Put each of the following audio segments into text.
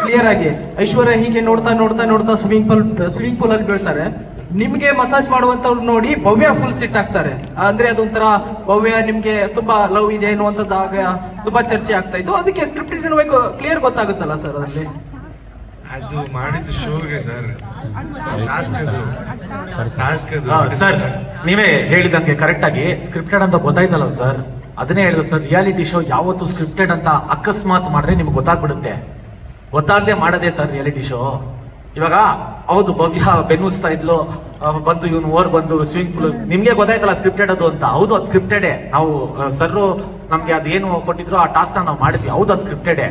Clear ಆಗಿ. ಐಶ್ವರ್ಯ ಹೀಗೆ ನೋಡ್ತಾ ನೋಡ್ತಾ ನೋಡ್ತಾ ಸ್ವಿಮ್ಮಿಂಗ್ ಪೂಲ್ ಸ್ವಿಮ್ಮಿಂಗ್ ಪೂಲ್ ಅಲ್ಲಿ ಬೀಳ್ತಾರೆ. ನಿಮ್ಗೆ ಮಸಾಜ್ ಮಾಡುವಂತವ್ರು ನೋಡಿ ಭವ್ಯ ಫುಲ್ ಸಿಟ್ ಆಗ್ತಾರೆ. ಅಂದ್ರೆ ಅದೊಂಥರ ಭವ್ಯ ನಿಮ್ಗೆ ತುಂಬಾ ಲವ್ ಇದೆ ಆಗ ತುಂಬಾ ಚರ್ಚೆ ಆಗ್ತಾ ಇತ್ತು. ಅದಕ್ಕೆ ಸ್ಕ್ರಿಪ್ಟ್ ಇಡಬೇಕು ಕ್ಲಿಯರ್ ಗೊತ್ತಾಗುತ್ತಲ್ಲ ಸರ್ ಅಲ್ಲಿ? ಅದು ಮಾಡಿದ್ದು ಶೋಗೆ ಸರ್ ಟಾಸ್ಕ್ ಅದು. ಟಾಸ್ಕ್ ಅದು. ಸರ್ ನೀವೇ ಹೇಳಿದಂಗೆ ಕರೆಕ್ಟ್ ಆಗಿ ಸ್ಕ್ರಿಪ್ಟೆಡ್ ಅಂತ ಗೊತ್ತಾಯ್ತಲ್ಲ ಸರ್ ಅದನ್ನೇ ಹೇಳಿದ ಸರ್ ರಿಯಾಲಿಟಿ ಶೋ ಯಾವತ್ತು ಸ್ಕ್ರಿಪ್ಟೆಡ್ ಅಂತ ಅಕಸ್ಮಾತ್ ಮಾಡಿದ್ರೆ ನಿಮ್ಗೆ ಗೊತ್ತಾಗ್ಬಿಡುತ್ತೆ. ಗೊತ್ತಾಗದೆ ಮಾಡದೆ ಸರ್ ರಿಯಾಲಿಟಿ ಶೋ ಇವಾಗ ಹೌದು, ಭವ್ಯ ಬೆನ್ನುಸ್ತಾ ಇದ್ಲು. ಬಂದು ಇವನು ಓರ್ ಬಂದು ಸ್ವಿಮ್ಮಿಂಗ್ ಪೂಲ್ ನಿಮ್ಗೆ ಗೊತ್ತಾಯ್ತಲ್ಲ ಸ್ಕ್ರಿಪ್ಟೆಡ್ ಅದು ಅಂತ. ಹೌದು, ಅದು ಸ್ಕ್ರಿಪ್ಟೆಡೇ ನಾವು ಸರ್ ನಮ್ಗೆ ಅದೇನು ಕೊಟ್ಟಿದ್ರು ಆ ಟಾಸ್ಕ್ ನಾವು ಮಾಡಿದ್ವಿ. ಹೌದು, ಅದು ಸ್ಕ್ರಿಪ್ಟೆಡೇ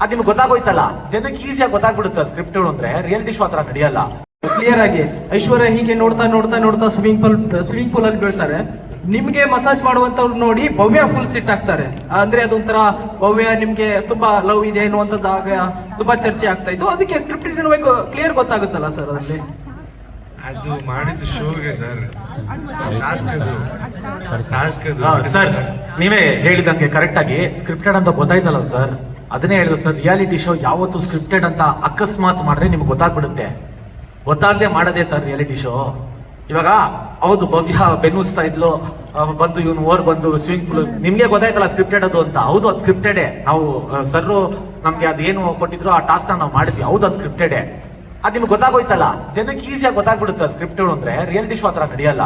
ಅದು ನಿಮ್ಗೆ ಗೊತ್ತಾಗೋಯ್ತಲ್ಲ? ಜನಕ್ಕೆ ಈಸಿಯಾಗಿ ಗೊತ್ತಾಗ್ಬಿಡುತ್ತೆ ಸರ್ ಸ್ಕ್ರಿಪ್ಟೆಡ್ ಅಂದ್ರೆ. ರಿಯಾಲಿಟಿ ಶೋ ಹತ್ರ ನಡೆಯಲ್ಲ. ಕ್ಲಿಯರ್ ಆಗಿ. ಐಶ್ವರ್ಯ ಹೀಗೆ ನೋಡ್ತಾ ನೋಡ್ತಾ ನೋಡ್ತಾ ಸ್ವಿಮ್ಮಿಂಗ್ ಪೂಲ್ ಸ್ವಿಮ್ಮಿಂಗ್ ಪೂಲ್ ಅಲ್ಲಿ ಬೀಳ್ತಾರೆ. ನಿಮ್ಗೆ ಮಸಾಜ್ ಮಾಡುವಂಥವ್ರು ನೋಡಿ ಭವ್ಯ ಫುಲ್ ಸಿಟ್ ಆಗ್ತಾರೆ. ಅಂದ್ರೆ ಅದೊಂಥರ ಭವ್ಯ ನಿಮಗೆ ತುಂಬಾ ಲವ್ ಇದೆ ಆಗ ತುಂಬಾ ಚರ್ಚೆ ಆಗ್ತಾ ಇತ್ತು. ಅದಕ್ಕೆ ಸ್ಕ್ರಿಪ್ಟ್ ಇಡಬೇಕು ಕ್ಲಿಯರ್ ಗೊತ್ತಾಗುತ್ತಲ್ಲ ಸರ್ ಅದರಲ್ಲಿ? ಅದು ಮಾಡಿದ್ದು ಶೋಗೆ ಸರ್ ಟಾಸ್ಕ್ ಅದು. ಸರ್ ನೀವೇ ಹೇಳಿದಂಗೆ ಕರೆಕ್ಟ್ ಆಗಿ ಸ್ಕ್ರಿಪ್ಟೆಡ್ ಅಂತ ಗೊತ್ತಾಯ್ತಲ್ಲ ಸರ್ ಅದನ್ನೇ ಹೇಳಿದ ಸರ್ ರಿಯಾಲಿಟಿ ಶೋ ಯಾವತ್ತು ಸ್ಕ್ರಿಪ್ಟೆಡ್ ಅಂತ ಅಕಸ್ಮಾತ್ ಮಾಡಿದ್ರೆ ನಿಮ್ಗೆ ಗೊತ್ತಾಗ್ಬಿಡುತ್ತೆ. ಗೊತ್ತಾಗದೆ ಮಾಡದೆ ಸರ್ ರಿಯಾಲಿಟಿ ಶೋ ಇವಾಗ ಹೌದು, ಭವ್ಯ ಬೆನ್ನುಸ್ತಾ ಇದ್ಲು ಬಂದು ಇವನು ಓರ್ ಬಂದು ಸ್ವಿಮ್ಮಿಂಗ್ ಪೂಲ್ ನಿಮ್ಗೆ ಗೊತ್ತಾಯ್ತಲ್ಲ ಸ್ಕ್ರಿಪ್ಟೆಡ್ ಅದು ಅಂತ. ಹೌದು, ಅದು ಸ್ಕ್ರಿಪ್ಟೆಡೆ ನಾವು ಸರ್ ನಮ್ಗೆ ಅದೇನು ಕೊಟ್ಟಿದ್ರು ಆ ಟಾಸ್ಕ್ ನಾವು ಮಾಡಿದ್ವಿ. ಹೌದು, ಅದು ಸ್ಕ್ರಿಪ್ಟೆಡೆ ಅದು ನಿಮ್ಗೆ ಗೊತ್ತಾಗೋಯ್ತಲ್ಲ. ಜನಕ್ಕೆ ಈಸಿಯಾಗಿ ಗೊತ್ತಾಗ್ಬಿಡುತ್ತೆ ಸರ್ ಸ್ಕ್ರಿಪ್ಟೆಡ್ ಅಂದ್ರೆ. ರಿಯಾಲಿಟಿ ಶೋ ಹತ್ರ ನಡೆಯಲ್ಲ.